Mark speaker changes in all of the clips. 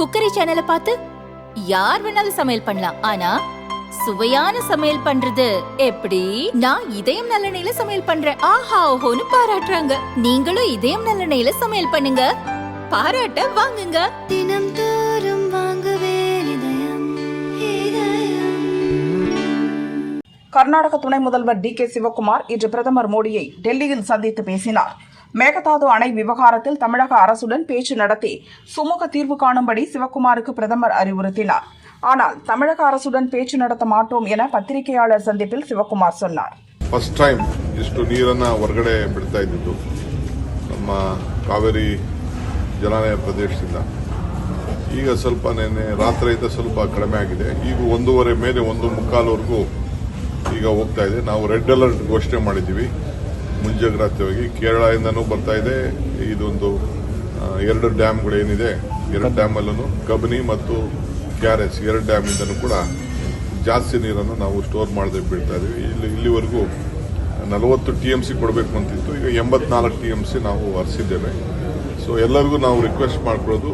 Speaker 1: Cookery சேனலை பார்த்து யார் வேணாலும் சமையல் பண்ணலாம். ஆனா சுவையான சமையல் பண்றது எப்படி? நான் இதயம் நல்லெண்ணெயில சமையல் பண்றேன். ஆஹா ஓஹோன்னு பாராட்டுறாங்க. நீங்களும் இதயம் நல்லெண்ணெயில சமையல் பண்ணுங்க. பாராட்ட வாங்குங்க.
Speaker 2: தினம் தோறும் வாங்குவே இதயம் இதயம்.
Speaker 3: கர்நாடக துணை முதல்வர் டி கே சிவக்குமார் இன்று பிரதமர் மோடியை டெல்லியில் சந்தித்து பேசினார். மேகதாது அணை விவகாரத்தில் தமிழக அரசுடன் பேச்சு நடத்தி சுமூக தீர்வு காணும்படி சிவக்குமாருக்கு பிரதமர் அறிவுறுத்தினார் ஆனால் தமிழக அரசுடன் பேச்சு நடத்த மாட்டோம் என பத்திரிகையாளர் சந்திப்பில் சிவக்குமார் சொன்னார்
Speaker 4: ಫಸ್ಟ್ ಟೈಮ್ ಇಷ್ಟು ನೀರನ್ನ ಹೊರಗಡೆ ಬಿಡ್ತಾ ಇದ್ದಿದ್ದು ನಮ್ಮ ಕಾವೇರಿ ಜಲಾನಯ ಪ್ರದೇಶದಿಂದ ಈಗ ಸ್ವಲ್ಪ ನೆನ್ನೆ ರಾತ್ರಿಯಿಂದ ಸ್ವಲ್ಪ ಕಡಿಮೆ ಆಗಿದೆ ಈಗ ಒಂದೂವರೆ ಮೇಲೆ ಒಂದು ಮುಕ್ಕಾಲ್ವರೆಗೂ ಈಗ ಹೋಗ್ತಾ ಇದೆ ನಾವು ರೆಡ್ ಅಲರ್ಟ್ ಘೋಷಣೆ ಮಾಡಿದ್ದೀವಿ ಮುಂಜಾಗ್ರತೆಯಾಗಿ ಕೇರಳದಿಂದನೂ ಬರ್ತಾ ಇದೆ. ಇದೊಂದು ಎರಡು ಡ್ಯಾಮ್ಗಳೇನಿದೆ ಎರಡು ಡ್ಯಾಮಲ್ಲೂ ಕಬನಿ ಮತ್ತು ಕೆ ಆರ್ ಎಸ್ ಎರಡು ಡ್ಯಾಮಿಂದನೂ ಕೂಡ ಜಾಸ್ತಿ ನೀರನ್ನು ನಾವು ಸ್ಟೋರ್ ಮಾಡದೆ ಬಿಡ್ತಾ ಇದ್ದೀವಿ. ಇಲ್ಲಿ ಇಲ್ಲಿವರೆಗೂ ನಲವತ್ತು ಟಿ ಎಂ ಸಿ ಕೊಡಬೇಕು ಅಂತಿತ್ತು. ಈಗ ಎಂಬತ್ನಾಲ್ಕು ಟಿ ಎಂ ಸಿ ನಾವು ಹರಿಸಿದ್ದೇವೆ ಸೊ ಎಲ್ಲರಿಗೂ ನಾವು ರಿಕ್ವೆಸ್ಟ್ ಮಾಡ್ಕೊಳ್ಳೋದು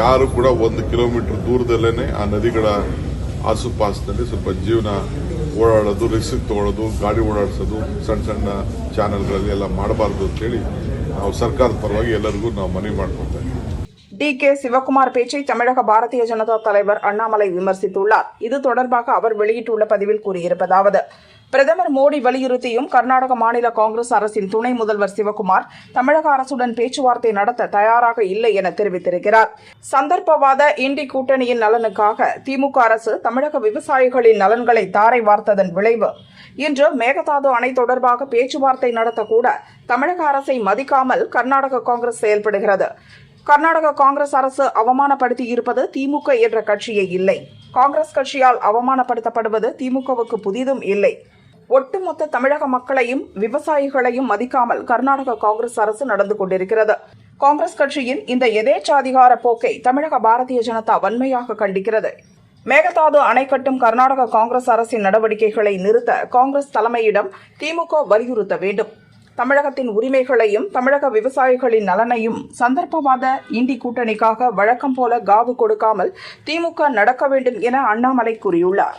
Speaker 4: ಯಾರು ಕೂಡ ಒಂದು ಕಿಲೋಮೀಟರ್ ದೂರದಲ್ಲೇ ಆ ನದಿಗಳ ಆಸುಪಾಸಿನಲ್ಲಿ ಸ್ವಲ್ಪ ಜೀವನ ಓಡಾಡೋದು ರಿಸ್ಕ್ ತಗೊಳ್ಳೋದು ಗಾಡಿ ಓಡಾಡಿಸೋದು ಸಣ್ಣ ಸಣ್ಣ ಚಾನೆಲ್ಗಳಲ್ಲಿ ಎಲ್ಲ ಮಾಡಬಾರ್ದು ಅಂತೇಳಿ ನಾವು ಸರ್ಕಾರದ ಪರವಾಗಿ ಎಲ್ಲರಿಗೂ ನಾವು ಮನವಿ ಮಾಡ್ಕೊತಾ ಇದ್ದೀವಿ
Speaker 3: டி கே சிவக்குமார் பேச்சை தமிழக பாரதிய ஜனதா தலைவர் அண்ணாமலை விமர்சித்துள்ளார் இது தொடர்பாக அவர் வெளியிட்டுள்ள பதிவில் கூறியிருப்பதாவது பிரதமர் மோடி வலியுறுத்தியும் கர்நாடக மாநில காங்கிரஸ் அரசின் துணை முதல்வர் சிவகுமார் தமிழக அரசுடன் பேச்சுவார்த்தை நடத்த தயாராக இல்லை என தெரிவித்திருக்கிறார். சந்தர்ப்பவாத இண்டி கூட்டணியின் நலனுக்காக திமுக அரசு தமிழக விவசாயிகளின் நலன்களை தாரை வார்த்ததன் விளைவு. இன்று மேகதாது அணை தொடர்பாக பேச்சுவார்த்தை நடத்தக்கூட தமிழக அரசை மதிக்காமல் கர்நாடக காங்கிரஸ் செயல்படுகிறது. கர்நாடக காங்கிரஸ் அரசு அவமானப்படுத்தி இருப்பது திமுக என்ற கட்சியே இல்லை. காங்கிரஸ் கட்சியால் அவமானப்படுத்தப்படுவது திமுகவுக்கு புதிதும் இல்லை. ஒட்டுமொத்த தமிழக மக்களையும் விவசாயிகளையும் மதிக்காமல் கர்நாடக காங்கிரஸ் அரசு நடந்து கொண்டிருக்கிறது. காங்கிரஸ் கட்சியின் இந்த எதேச்சாதிகார போக்கை தமிழக பாரதிய ஜனதா வன்மையாக கண்டிக்கிறது. மேகதாது அணை கட்டும் கர்நாடக காங்கிரஸ் அரசின் நடவடிக்கைகளை நிறுத்த காங்கிரஸ் தலைமையிடம் திமுக வலியுறுத்த வேண்டும். தமிழகத்தின் உரிமைகளையும் தமிழக விவசாயிகளின் நலனையும் சந்தர்ப்பவாத இந்தி கூட்டணிக்காக வழக்கம் போல காவு கொடுக்காமல் திமுக நடக்க வேண்டும் என அண்ணாமலை கூறியுள்ளார்.